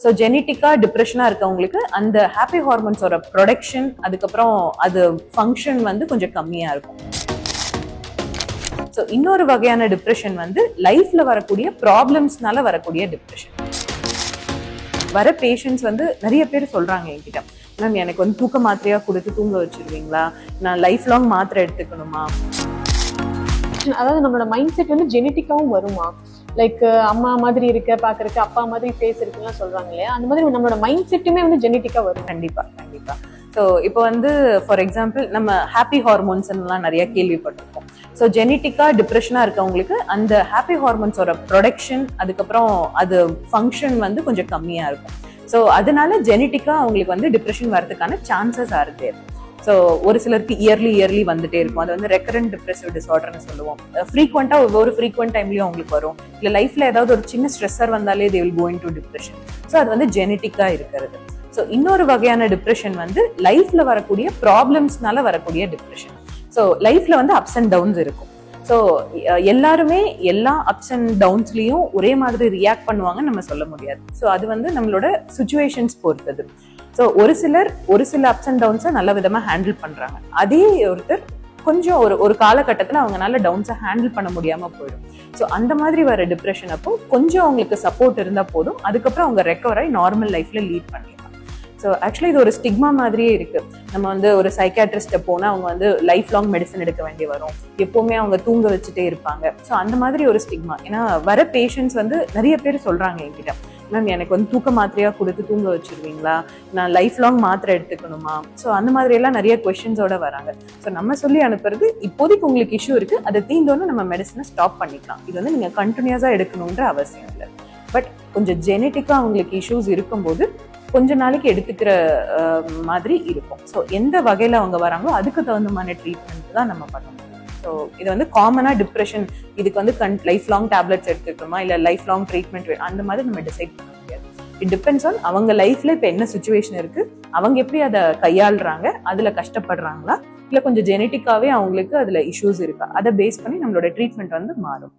So ஜெனட்டிக்காக டிப்ரெஷனாக இருக்கவங்களுக்கு அந்த happy ஹார்மோன்ஸோட production அதுக்கப்புறம் அது ஃபங்க்ஷன் வந்து கொஞ்சம் கம்மியாக இருக்கும். ஸோ இன்னொரு வகையான டிப்ரெஷன் வந்து லைஃப்பில் வரக்கூடிய ப்ராப்ளம்ஸ்னால வரக்கூடிய டிப்ரெஷன் வர பேஷண்ட்ஸ் வந்து நிறைய பேர் சொல்கிறாங்க என்கிட்ட மேம் எனக்கு வந்து தூக்க மாத்திரையாக கொடுத்து தூங்க வச்சிருவீங்களா? நான் லைஃப் லாங் மாத்திரை எடுத்துக்கணுமா? அதாவது நம்மளோட மைண்ட் செட் வந்து ஜெனட்டிக்காகவும் வருமா? லைக் அம்மா மாதிரி இருக்க பாக்குறதுக்கு அப்பா மாதிரி ஃபேஸ் இருக்குலாம் சொல்றாங்க இல்லையா? அந்த மாதிரி நம்மளோட மைண்ட் செட்டுமே வந்து ஜெனட்டிக்கா வரும். கண்டிப்பா கண்டிப்பா. ஸோ இப்போ வந்து ஃபார் எக்ஸாம்பிள் நம்ம ஹாப்பி ஹார்மோன்ஸ்லாம் நிறைய கேள்விப்பட்டிருக்கோம். ஸோ ஜெனட்டிக்காக டிப்ரெஷனாக இருக்கவங்களுக்கு அந்த ஹாப்பி ஹார்மோன்ஸோட ப்ரொடக்ஷன் அதுக்கப்புறம் அது ஃபங்க்ஷன் வந்து கொஞ்சம் கம்மியாக இருக்கும். ஸோ அதனால ஜெனட்டிக்காக அவங்களுக்கு வந்து டிப்ரெஷன் வரதுக்கான சான்சஸ் ஆர் ஸோ ஒரு சிலருக்கு இயர்லி இயர்லி வந்துட்டே இருக்கும். அது வந்து ரெக்கரண்ட் டிப்ரெசிவ் டிசார்டர்னு சொல்லுவோம். ஃப்ரீக்வெண்ட்டாக ஒவ்வொரு ஃப்ரீக்வெண்ட் டைம்லையும் அவங்களுக்கு வரும். இல்லை லைஃப்பில் ஏதாவது ஒரு சின்ன ஸ்ட்ரெஸ்ஸர் வந்தாலே they will going to depression so அது வந்து ஜெனட்டிக்காக இருக்கிறது. ஸோ இன்னொரு வகையான டிப்ரெஷன் வந்து லைஃப்ல வரக்கூடிய ப்ராப்ளம்ஸ்னால வரக்கூடிய டிப்ரெஷன் ஸோ லைஃப்ல வந்து அப்ஸ் அண்ட் டவுன்ஸ் இருக்கும். ஸோ எல்லாருமே எல்லா அப்ஸ் அண்ட் டவுன்ஸ்லயும் ஒரே மாதிரி ரியாக்ட் பண்ணுவாங்கன்னு நம்ம சொல்ல முடியாது. ஸோ அது வந்து நம்மளோட சுச்சுவேஷன்ஸ் பொறுத்தது. ஸோ ஒரு சிலர் ஒரு சில அப்ஸ் அண்ட் டவுன்ஸை நல்ல விதமாக ஹேண்டில் பண்ணுறாங்க அதே ஒருத்தர் கொஞ்சம் ஒரு ஒரு காலகட்டத்தில் அவங்களால டவுன்ஸை ஹேண்டில் பண்ண முடியாமல் போயிடும். ஸோ அந்த மாதிரி வர டிப்ரெஷன் அப்போ கொஞ்சம் அவங்களுக்கு சப்போர்ட் இருந்தால் போதும். அதுக்கப்புறம் அவங்க ரெக்கவர் ஆகி நார்மல் லைஃப்பில் லீட் பண்ணலாம் ஸோ ஆக்சுவலி இது ஒரு ஸ்டிக்மா மாதிரியே இருக்குது நம்ம வந்து ஒரு சைக்காட்ரிஸ்ட்டை போனால் அவங்க வந்து லைஃப் லாங் மெடிசன் எடுக்க வேண்டி வரும். எப்போவுமே அவங்க தூங்க வச்சுட்டே இருப்பாங்க. ஸோ அந்த மாதிரி ஒரு ஸ்டிக்மா ஏன்னா வர பேஷண்ட்ஸ் வந்து நிறைய பேர் சொல்கிறாங்க என்கிட்ட. மேம் எனக்கு வந்து தூக்க மாத்திரையா கொடுத்து தூங்க வச்சிருவீங்களா? நான் லைஃப் லாங் மாத்திரை எடுத்துக்கணுமா? ஸோ அந்த மாதிரி எல்லாம் நிறைய கொஷின்ஸோட வராங்க. ஸோ நம்ம சொல்லி அனுப்புறது இப்போதைக்கு உங்களுக்கு இஷ்யூ இருக்கு. அதை தீந்தோன்னு நம்ம மெடிசனை ஸ்டாப் பண்ணிக்கலாம். இது வந்து நீங்க கண்டினியூஸா எடுக்கணுன்ற அவசியம் இல்லை. பட் கொஞ்சம் ஜெனட்டிக்காக அவங்களுக்கு இஷ்யூஸ் இருக்கும்போது கொஞ்ச நாளைக்கு எடுத்துக்கிற மாதிரி இருக்கும். ஸோ எந்த வகையில் அவங்க வராங்களோ அதுக்கு தகுந்த மாதிரி ட்ரீட்மெண்ட் தான் நம்ம பண்ணணும். ஸோ இது வந்து காமனாக டிப்ரெஷன் இதுக்கு வந்து கன் லைஃப் லாங் டேப்லெட்ஸ் எடுத்துக்கணுமா? இல்லை லைஃப் லாங் ட்ரீட்மெண்ட் அந்த மாதிரி நம்ம டிசைட் பண்ண முடியாது. இட் டிபெண்ட்ஸ் ஆன் அவங்க லைஃப்ல இப்போ என்ன சுச்சுவேஷன் இருக்கு அவங்க எப்படி அதை கையாளுறாங்க அதுல கஷ்டப்படுறாங்களா? இல்லை கொஞ்சம் ஜெனட்டிக்காவே அவங்களுக்கு அதுல இஷ்யூஸ் இருக்கா? அதை பேஸ் பண்ணி நம்மளோட ட்ரீட்மெண்ட் வந்து மாறும்.